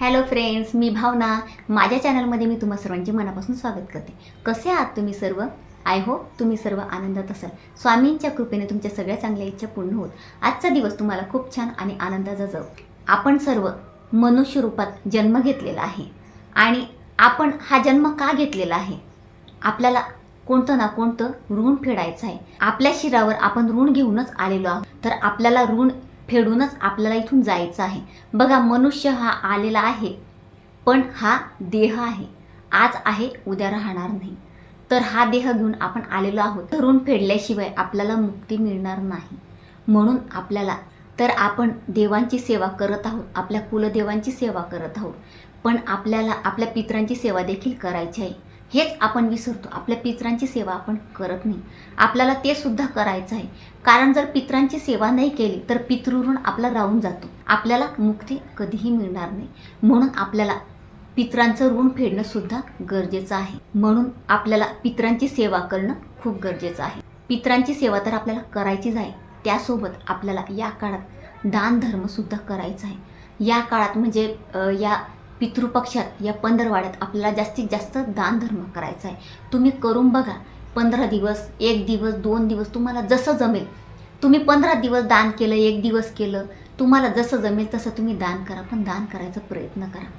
Hello friends मी भावना. माझ्या चॅनलमध्ये मी तुम्हा सर्वांचे मनापासून स्वागत करते. कसे आहात तुम्ही सर्व? आय होप तुम्ही सर्व आनंदात असाल. स्वामींच्या कृपेने तुमच्या सगळ्या चांगल्या इच्छा पूर्ण होत. आजचा दिवस तुम्हाला खूप छान आणि आनंदाचा जाऊ आपण सर्व मनुष्य रूपात जन्म घेतलेला आहे. आणि आपण हा जन्म का घेतलेला आहे? आपल्याला कोणतं ना कोणतं ऋण फेडायचं आहे. आपल्या शिरावर आपण ऋण घेऊनच आलेलो आहोत. तर आपल्याला ऋण फेडूनच आपल्याला इथून जायचं आहे. बघा मनुष्य हा आलेला आहे पण हा देह आहे. आज आहे उद्या राहणार नाही. तर हा देह घेऊन आपण आलेलो आहोत. धरून फेडल्याशिवाय आपल्याला मुक्ती मिळणार नाही. म्हणून आपल्याला तर आपण देवांची सेवा करत आहोत आपल्या कुलदेवांची सेवा करत आहोत. पण आपल्याला आपल्या पित्रांची सेवा देखील करायची आहे. हेच आपण विसरतो. आपल्या पित्रांची सेवा आपण करत नाही. आपल्याला ते सुद्धा करायचं आहे. कारण जर पित्रांची सेवा नाही केली तर पितृऋण आपला राहून जातो. आपल्याला मुक्ती कधीही मिळणार नाही. म्हणून आपल्याला पित्रांचं ऋण फेडणं सुद्धा गरजेचं आहे. म्हणून आपल्याला पित्रांची सेवा करणं खूप गरजेचं आहे. पित्रांची सेवा तर आपल्याला करायचीच आहे. त्यासोबत आपल्याला या काळात दान धर्मसुद्धा करायचा आहे. या काळात म्हणजे या पितृपक्षात या पंधरवाड्यात आपल्याला जास्तीत जास्त दानधर्म करायचा आहे. तुम्ही करून बघा पंधरा दिवस एक दिवस दोन दिवस तुम्हाला जसं जमेल. तुम्ही पंधरा दिवस दान केलं एक दिवस केलं तुम्हाला जसं जमेल तसं तुम्ही दान करा पण दान करायचा प्रयत्न करा.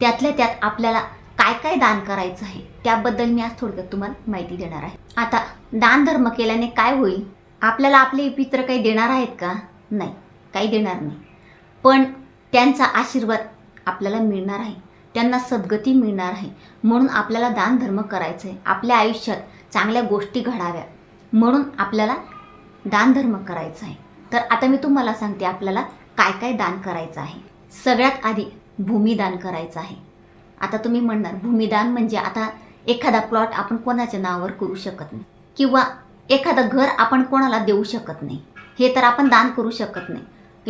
त्यातल्या त्यात आपल्याला काय काय दान करायचं आहे त्याबद्दल मी आज थोडक्यात तुम्हाला माहिती देणार आहे. आता दानधर्म केल्याने काय होईल? आपल्याला आपले पित्र काही देणार आहेत का? नाही काही देणार नाही. पण त्यांचा आशीर्वाद आपल्याला मिळणार आहे. त्यांना सद्गती मिळणार आहे. म्हणून आपल्याला दानधर्म करायचं आहे आपल्या आयुष्यात चांगल्या गोष्टी घडाव्या म्हणून आपल्याला दानधर्म करायचं करायचा आहे. तर आता मी तुम्हाला सांगते आपल्याला काय काय दान करायचं आहे. सगळ्यात आधी भूमिदान करायचं आहे. आता तुम्ही म्हणणार भूमिदान म्हणजे आता एखादा प्लॉट आपण कोणाच्या नावावर करू शकत नाही. किंवा एखादं घर आपण कोणाला देऊ शकत नाही. हे तर आपण दान करू शकत नाही.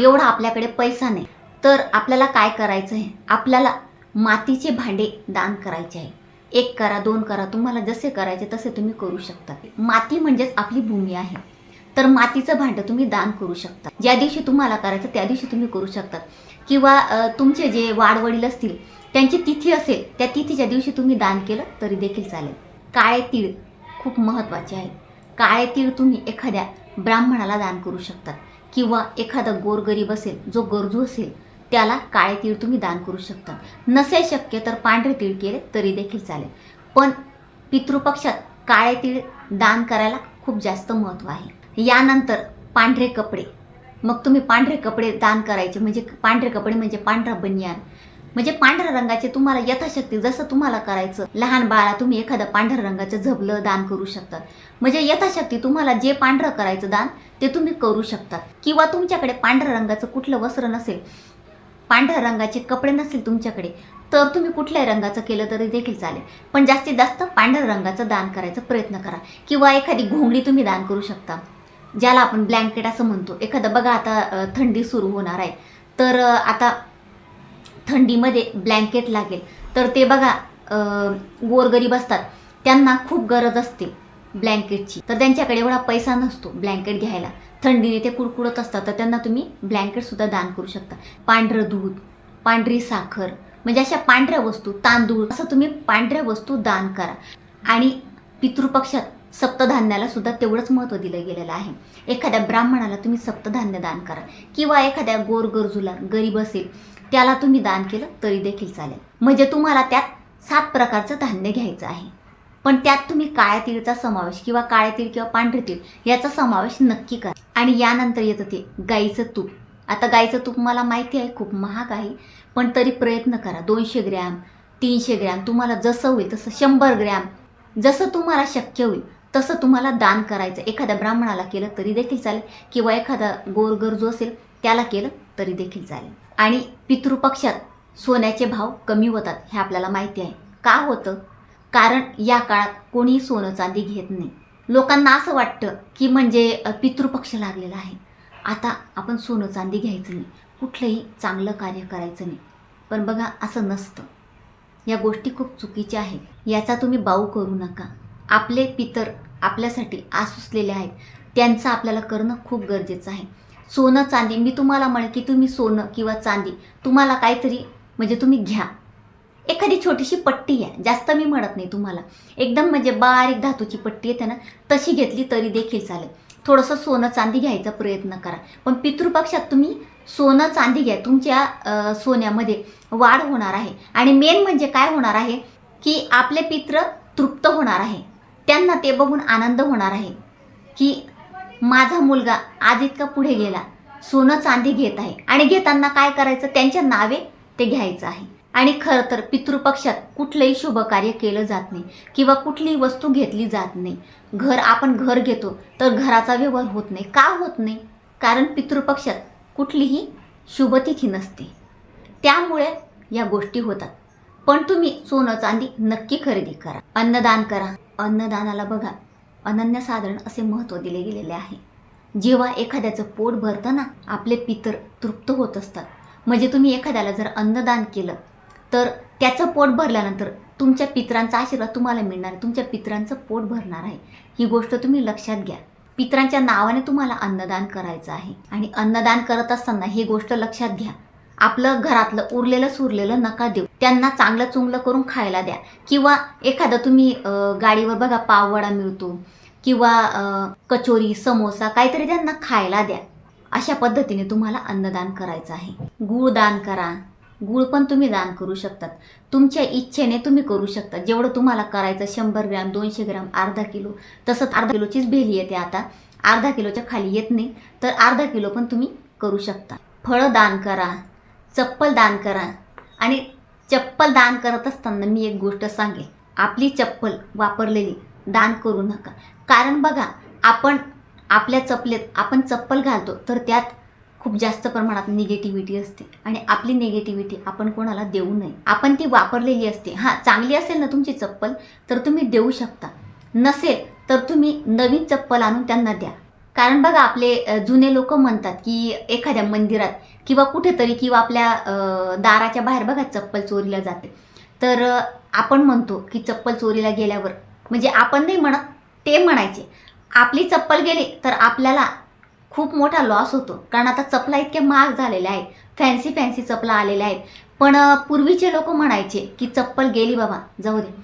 एवढा आपल्याकडे पैसा नाही. तर आपल्याला काय करायचं आहे? आपल्याला मातीचे भांडे दान करायचे आहे. एक करा दोन करा तुम्हाला जसे करायचे तसे तुम्ही करू शकता. माती म्हणजेच आपली भूमी आहे. तर मातीचं भांडं तुम्ही दान करू शकता. ज्या दिवशी तुम्हाला करायचं त्या दिवशी तुम्ही करू शकता. किंवा तुमचे जे वाडवडील असतील त्यांची तिथी असेल त्या तिथीच्या दिवशी तुम्ही दान केलं तरी देखील चालेल. काळे तीळ खूप महत्त्वाचे आहे. काळे तीळ तुम्ही एखाद्या ब्राह्मणाला दान करू शकता. किंवा एखादा गोरगरीब असेल जो गरजू असेल त्याला काळे तीळ तुम्ही दान करू शकता. नसेल शक्य तर पांढरे तीळ केले तरी देखील चालेल. पण पितृपक्षात काळे तीळ दान करायला खूप जास्त महत्त्व आहे. यानंतर पांढरे कपडे. मग तुम्ही पांढरे कपडे दान करायचे म्हणजे पांढरे कपडे म्हणजे पांढरा बनियान. म्हणजे पांढऱ्या रंगाचे तुम्हाला यथाशक्ती जसं तुम्हाला करायचं लहान बाळा तुम्ही एखादं पांढऱ्या रंगाचं झबलं दान करू शकतात म्हणजे यथाशक्ती तुम्हाला जे पांढरं करायचं दान ते तुम्ही करू शकतात किंवा तुमच्याकडे पांढऱ्या रंगाचं कुठलं वस्त्र नसेल पांढऱ्या रंगाचे कपडे नसतील तुमच्याकडे तर तुम्ही कुठल्याही रंगाचं केलं तरी देखील चालेल. पण जास्तीत जास्त पांढऱ्या रंगाचं दान करायचा प्रयत्न करा किंवा एखादी घोंगडी तुम्ही दान करू शकता. ज्याला आपण ब्लँकेट असं म्हणतो. एखादं बघा आता थंडी सुरू होणार आहे. तर आता थंडीमध्ये ब्लँकेट लागेल. तर ते बघा गोरगरीब असतात. त्यांना खूप गरज असते. ब्लँकेटची. तर त्यांच्याकडे एवढा पैसा नसतो ब्लँकेट घ्यायला. थंडीने ते कुडकुडत असतात तर त्यांना तुम्ही ब्लँकेटसुद्धा दान करू शकता. पांढरं दूध पांढरी साखर म्हणजे अशा पांढऱ्या वस्तू तांदूळ असं तुम्ही पांढऱ्या वस्तू दान करा. आणि पितृपक्षात सप्तधान्याला सुद्धा तेवढंच महत्त्व दिलं गेलेलं आहे. एखाद्या ब्राह्मणाला तुम्ही सप्तधान्य दान करा. किंवा एखाद्या गोरगरजूला गरीब असेल त्याला तुम्ही दान केलं तरी देखील चालेल. म्हणजे तुम्हाला त्यात सात प्रकारचं धान्य घ्यायचं आहे. पण त्यात तुम्ही काळ्या तीळचा समावेश किंवा काळे तीळ किंवा पांढरे तीळ याचा समावेश नक्की करा. आणि यानंतर येतं ते गाईचं तूप. आता गाईचं तूप मला माहिती आहे खूप महाग आहे पण तरी प्रयत्न करा. दोनशे ग्रॅम तीनशे ग्रॅम तुम्हाला जसं होईल तसं. शंभर ग्रॅम जसं तुम्हाला शक्य होईल तसं तुम्हाला दान करायचं. एखाद्या ब्राह्मणाला केलं तरी देखील चालेल किंवा एखादा गोरगरजू असेल त्याला केलं तरी देखील चालेल. आणि पितृपक्षात सोन्याचे भाव कमी होतात हे आपल्याला माहिती आहे. का होतं? कारण या काळात कोणीही सोनं चांदी घेत नाही. लोकांना असं वाटतं की म्हणजे पितृपक्ष लागलेला आहे. आता आपण सोनं चांदी घ्यायचं नाही. कुठलंही चांगलं कार्य करायचं नाही. पण बघा असं नसतं. या गोष्टी खूप चुकीच्या आहेत. याचा तुम्ही बाऊ करू नका. आपले पितर आपल्यासाठी आसुसलेले आहेत. त्यांचं आपल्याला करणं खूप गरजेचं आहे. सोनं चांदी मी तुम्हाला म्हणे की तुम्ही सोनं किंवा चांदी तुम्हाला काहीतरी म्हणजे तुम्ही घ्या. एखादी छोटीशी पट्टी आहे. जास्त मी म्हणत नाही तुम्हाला. एकदम म्हणजे बारीक धातूची पट्टी येते ना तशी घेतली तरी देखील चालेल. थोडंसं सोनं चांदी घ्यायचा प्रयत्न करा. पण पितृपक्षात तुम्ही सोनं चांदी घ्या. तुमच्या सोन्यामध्ये वाढ होणार आहे. आणि मेन म्हणजे काय होणार आहे? की आपले पित्र तृप्त होणार आहे. त्यांना ते बघून आनंद होणार आहे. की माझा मुलगा आज इतका पुढे गेला. सोनं चांदी घेत आहे. आणि घेताना काय करायचं? त्यांच्या नावे ते घ्यायचं आहे. आणि खरं तर पितृपक्षात कुठलंही शुभ कार्य केलं जात नाही किंवा कुठलीही वस्तू घेतली जात नाही. घर आपण घर घेतो तर घराचा व्यवहार होत नाही. का होत नाही? कारण पितृपक्षात कुठलीही शुभतिथी नसते. त्यामुळे या गोष्टी होतात. पण तुम्ही सोनं चांदी नक्की खरेदी करा. अन्नदान करा. अन्नदानाला बघा अनन्यसाधारण असे महत्त्व दिले गेलेले आहे. जेव्हा एखाद्याचं पोट भरताना आपले पितर तृप्त होत असतात. म्हणजे तुम्ही एखाद्याला जर अन्नदान केलं तर त्याचं पोट भरल्यानंतर तुमच्या पित्रांचा आशीर्वाद तुम्हाला मिळणार आहे. तुमच्या पित्रांचं पोट भरणार आहे. ही गोष्ट तुम्ही लक्षात घ्या. पित्रांच्या नावाने तुम्हाला अन्नदान करायचं आहे. आणि अन्नदान करत असताना ही गोष्ट लक्षात घ्या. आपलं घरातलं उरलेलं सुरलेलं नका देऊ. त्यांना चांगलं चुंगलं करून खायला द्या. किंवा एखादं तुम्ही गाडीवर बघा पाववडा मिळतो. किंवा कचोरी समोसा काहीतरी त्यांना खायला द्या. अशा पद्धतीने तुम्हाला अन्नदान करायचं आहे. गूळ दान करा. गूळ पण तुम्ही दान करू शकतात. तुमच्या इच्छेने तुम्ही करू शकता. जेवढं तुम्हाला करायचं शंभर ग्रॅम दोनशे ग्रॅम अर्धा किलो तसंच अर्धा किलोचीच भेली येते आता. अर्धा किलोच्या खाली येत नाही तर अर्धा किलो पण तुम्ही करू शकता. फळं दान करा चप्पल दान करा. आणि चप्पल दान करत असताना मी एक गोष्ट सांगेल आपली चप्पल वापरलेली दान करू नका. कारण बघा आपण आपल्या चपलेत आपण चप्पल घालतो तर त्यात खूप जास्त प्रमाणात निगेटिव्हिटी असते. आणि आपली निगेटिव्हिटी आपण कोणाला देऊ नये. आपण ती वापरलेली असते. हां चांगली असेल ना तुमची चप्पल तर तुम्ही देऊ शकता. नसेल तर तुम्ही नवीन चप्पल आणून त्यांना द्या. कारण बघा आपले जुने लोक म्हणतात की एखाद्या मंदिरात किंवा कुठेतरी किंवा आपल्या दाराच्या बाहेर बघा चप्पल चोरीला जाते. तर आपण म्हणतो की चप्पल चोरीला गेल्यावर म्हणजे आपण नाही म्हणत ते म्हणायचे. आपली चप्पल गेली तर आपल्याला खूप मोठा लॉस होतो. कारण आता चपला इतक्या महाग झालेल्या आहेत. फॅन्सी फॅन्सी चपला आलेल्या आहेत. पण पूर्वीचे लोक म्हणायचे की चप्पल गेली बाबा जाऊ दे.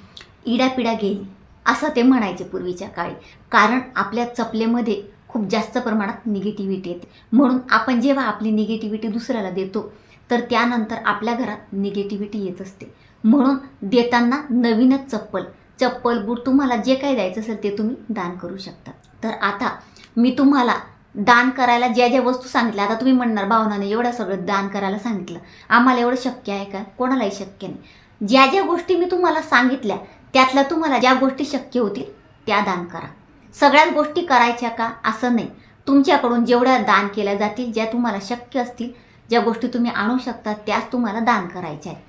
इडापिडा गेली. असं ते म्हणायचे पूर्वीच्या काळी. कारण आपल्या चपलेमध्ये खूप जास्त प्रमाणात निगेटिव्हिटी येते. म्हणून आपण जेव्हा आपली निगेटिव्हिटी दुसऱ्याला देतो तर त्यानंतर आपल्या घरात निगेटिव्हिटी येत असते. म्हणून देताना नवीनच चप्पल. चप्पल बूट तुम्हाला जे काही द्यायचं असेल ते तुम्ही दान करू शकता. तर आता मी तुम्हाला दान करायला ज्या ज्या वस्तू सांगितल्या आता तुम्ही म्हणणार भावनाने एवढं सगळं दान करायला सांगितलं. आम्हाला एवढं शक्य आहे का? कोणालाही शक्य नाही. ज्या ज्या गोष्टी मी तुम्हाला सांगितल्या त्यातल्या तुम्हाला ज्या गोष्टी शक्य होतील त्या दान करा. सगळ्याच गोष्टी करायच्या का? असं नाही. तुमच्याकडून जेवढ्या दान केल्या जातील ज्या तुम्हाला शक्य असतील ज्या गोष्टी तुम्ही आणू शकता त्याच तुम्हाला दान करायच्या आहेत.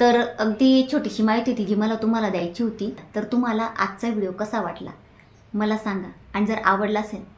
तर अगदी छोटीशी माहिती होती जी मला तुम्हाला द्यायची होती. तर तुम्हाला आजचा व्हिडिओ कसा वाटला? मला सांगा. आणि जर आवडला असेल